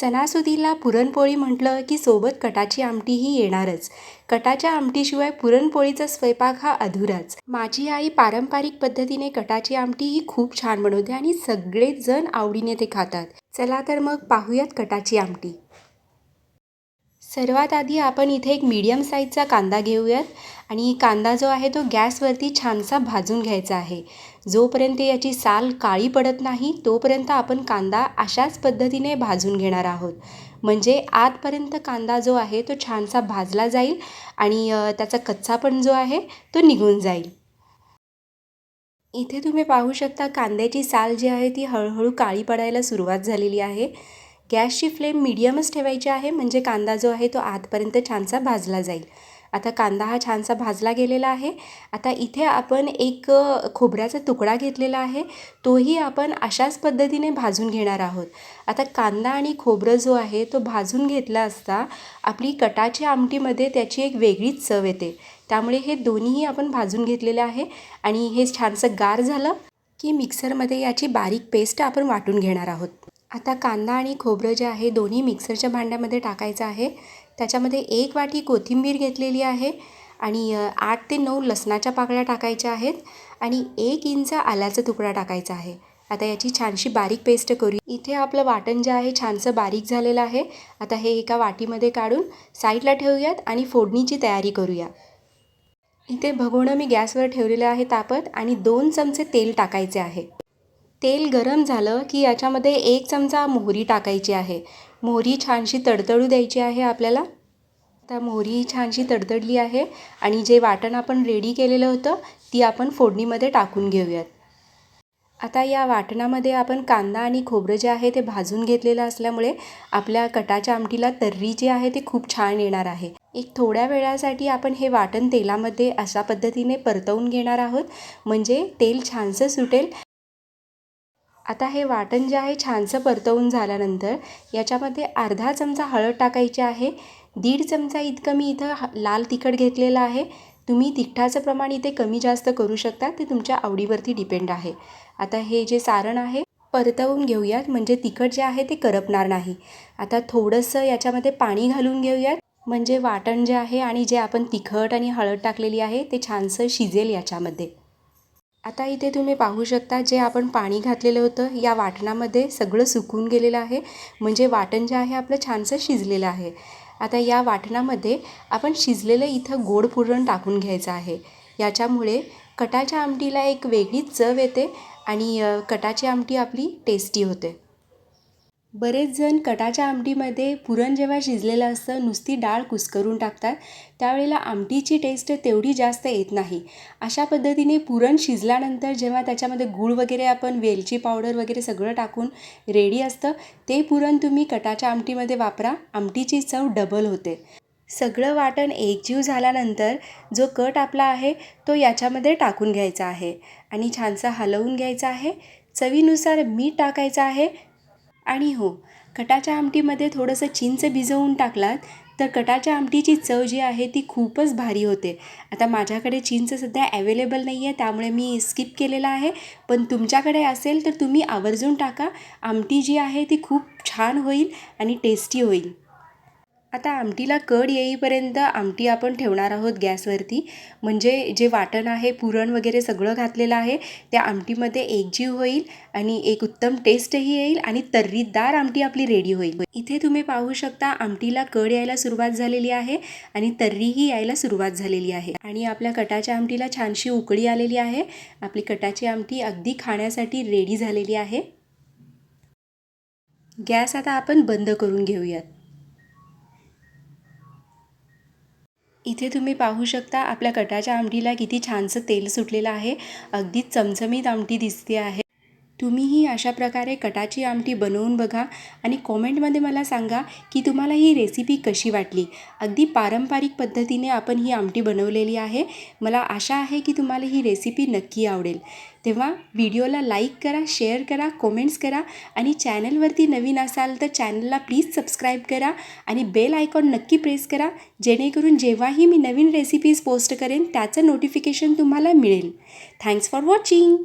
सणासुदीला पुरणपोळी म्हटलं की सोबत कटाची आमटीही येणारच. कटाच्या आमटीशिवाय पुरणपोळीचा स्वयंपाक हा अधुराच. माझी आई पारंपरिक पद्धतीने कटाची आमटी ही खूप छान बनवते आणि सगळेच जण आवडीने ते खातात. चला तर मग पाहूयात कटाची आमटी. सर्वात आधी आपण इथे एक मीडियम साईजचा कांदा घेऊयात. आणि कांदा जो आहे तो गॅसवरती छानसा भाजून घ्यायचा आहे. जोपर्यंत याची साल काळी पडत नाही तोपर्यंत आपण कांदा अशाच पद्धतीने भाजून घेणार आहोत. म्हणजे आतपर्यंत कांदा जो आहे तो छानसा भाजला जाईल आणि त्याचा कच्चा पण जो आहे तो निघून जाईल. इथे तुम्ही पाहू शकता कांद्याची साल जी आहे ती हळूहळू काळी पडायला सुरुवात झालेली आहे. गॅसची फ्लेम मिडियमच ठेवायची आहे म्हणजे कांदा जो आहे तो आतपर्यंत छानसा भाजला जाईल. आता कांदा हा छानसा भाजला गेलेला आहे. आता इथे आपण एक खोबऱ्याचा तुकडा घेतलेला आहे. तोही आपण अशाच पद्धतीने भाजून घेणार आहोत. आता कांदा आणि खोबरं जो आहे तो भाजून घेतला असता आपली कटाची आमटीमध्ये त्याची एक वेगळीच चव येते. त्यामुळे हे दोन्हीही आपण भाजून घेतलेले आहे आणि हे छानसं गार झालं की मिक्सरमध्ये याची बारीक पेस्ट आपण वाटून घेणार आहोत. आता कांदा आणि खोबरं जे आहे दोन्ही मिक्सरच्या भांड्यामध्ये टाकायचं आहे. त्याच्यामध्ये एक वाटी कोथिंबीर घेतलेली आहे आणि आठ ते नऊ लसणाच्या पाकळ्या टाकायच्या आहेत आणि एक इंच आल्याचा तुकडा टाकायचा आहे. आता याची छानशी बारीक पेस्ट करू इथे आपलं वाटण जे आहे छानसं बारीक झालेलं आहे. आता हे एका वाटीमध्ये काढून साईडला ठेवूयात आणि फोडणीची तयारी करूया. इथे भगोणं मी गॅसवर ठेवलेलं आहे तापत आणि दोन चमचे तेल टाकायचे आहे. तेल गरम झालं की याच्यामध्ये एक चमचा मोहरी टाकायची आहे. मोहरी छानशी तडतडू द्यायची आहे आपल्याला. आता मोहरी छानशी तडतडली आहे आणि जे वाटण आपण रेडी केलेलं होतं ती आपण फोडणीमध्ये टाकून घेऊयात. आता या वाटणामध्ये आपण कांदा आणि खोबरं जे आहे ते भाजून घेतलेलं असल्यामुळे आपल्या कटाच्या आमटीला तर्री जी आहे ते खूप छान येणार आहे. एक थोड्या वेळासाठी आपण हे वाटण तेलामध्ये अशा पद्धतीने परतवून घेणार आहोत. म्हणजे तेल छानसं सुटेल. आता हे वाटण जे आहे छानसं परतवून झाल्यानंतर याच्यामध्ये अर्धा चमचा हळद टाकायची आहे. दीड चमचा इतकं मी इथं लाल तिखट घेतलेलं आहे. तुम्ही तिखटाचं प्रमाण इथे कमी जास्त करू शकता ते तुमच्या आवडीवरती डिपेंड आहे. आता हे जे सारण आहे परतवून घेऊयात. म्हणजे तिखट जे आहे ते करपणार नाही. आता थोडंसं याच्यामध्ये पाणी घालून घेऊयात. म्हणजे वाटण जे आहे आणि जे आपण तिखट आणि हळद टाकलेली आहे ते छानसं शिजेल याच्यामध्ये. आता इथे तुम्ही पाहू शकता जे आपण पाणी घातलेलं होतं या वाटणामध्ये सगळं सुकून गेलेलं आहे. म्हणजे वाटण जे आहे आपलं छानसं शिजलेलं आहे. आता या वाटणामध्ये आपण शिजलेलं इथं गोड पुरण टाकून घ्यायचं आहे. याच्यामुळे कटाच्या आमटीला एक वेगळीच चव येते आणि कटाची आमटी आपली टेस्टी होते. बरेच जण कटाच्या आमटीमध्ये पुरण जेव्हा शिजलेलं असतं नुसती डाळ कुस्करून टाकतात त्यावेळेला आमटीची टेस्ट तेवढी जास्त येत नाही. अशा पद्धतीने पुरण शिजल्यानंतर जेव्हा त्याच्यामध्ये गूळ वगैरे आपण वेलची पावडर वगैरे सगळं टाकून रेडी असतं ते पुरण तुम्ही कटाच्या आमटीमध्ये वापरा आमटीची चव डबल होते. सगळं वाटण एकजीव झाल्यानंतर जो कट आपला आहे तो याच्यामध्ये टाकून घ्यायचा आहे आणि छानसा हलवून घ्यायचा आहे. चवीनुसार मीठ टाकायचं आहे आणि हो कटाच्या आमटीमध्ये थोडंसं चिंच भिजवून टाकलात तर कटाच्या आमटीची चव जी आहे ती खूपच भारी होते. आता माझ्याकडे चिंच सध्या ॲवेलेबल नाही आहे त्यामुळे मी स्किप केलेला आहे. पण तुमच्याकडे असेल तर तुम्ही आवर्जून टाका. आमटी जी आहे ती खूप छान होईल आणि टेस्टी होईल. आता आमटीला कड येईपर्यंत आमटी आपण ठेवणार आहोत गॅसवरती. म्हणजे जे वाटण आहे पुरण वगैरे सगळं घातलेलं आहे त्या आमटीमध्ये एकजीव होईल आणि एक उत्तम टेस्टही येईल आणि तर्रीदार आमटी आपली रेडी होईल. इथे तुम्ही पाहू शकता आमटीला कड यायला सुरुवात झालेली आहे आणि तर्रीही यायला सुरुवात झालेली आहे. आणि आपल्या कटाच्या आमटीला छानशी उकळी आलेली आहे. आपली कटाची आमटी अगदी खाण्यासाठी रेडी झालेली आहे. गॅस आता आपण बंद करून घेऊयात. इथे तुम्ही पाहू शकता आपल्या कटाच्या आमटीला किती छानसं तेल सुटलेलं आहे. अगदी चमचमीत आमटी दिसते आहे. तुम्हीही अशा प्रकारे कटाची आमटी बनवून बघा आणि कॉमेंटमध्ये मला सांगा की तुम्हाला ही रेसिपी कशी वाटली? अगदी पारंपरिक पद्धतीने आपण ही आमटी बनवलेली आहे. मला आशा आहे की तुम्हाला ही रेसिपी नक्की आवडेल. तेव्हा व्हिडिओला लाईक करा शेअर करा कॉमेंट्स करा आणि चॅनलवरती नवीन असाल तर चॅनलला प्लीज सबस्क्राईब करा आणि बेल आयकॉन नक्की प्रेस करा जेणेकरून जेव्हाही मी नवीन रेसिपीज पोस्ट करेन त्याचं नोटिफिकेशन तुम्हाला मिळेल. Thanks for watching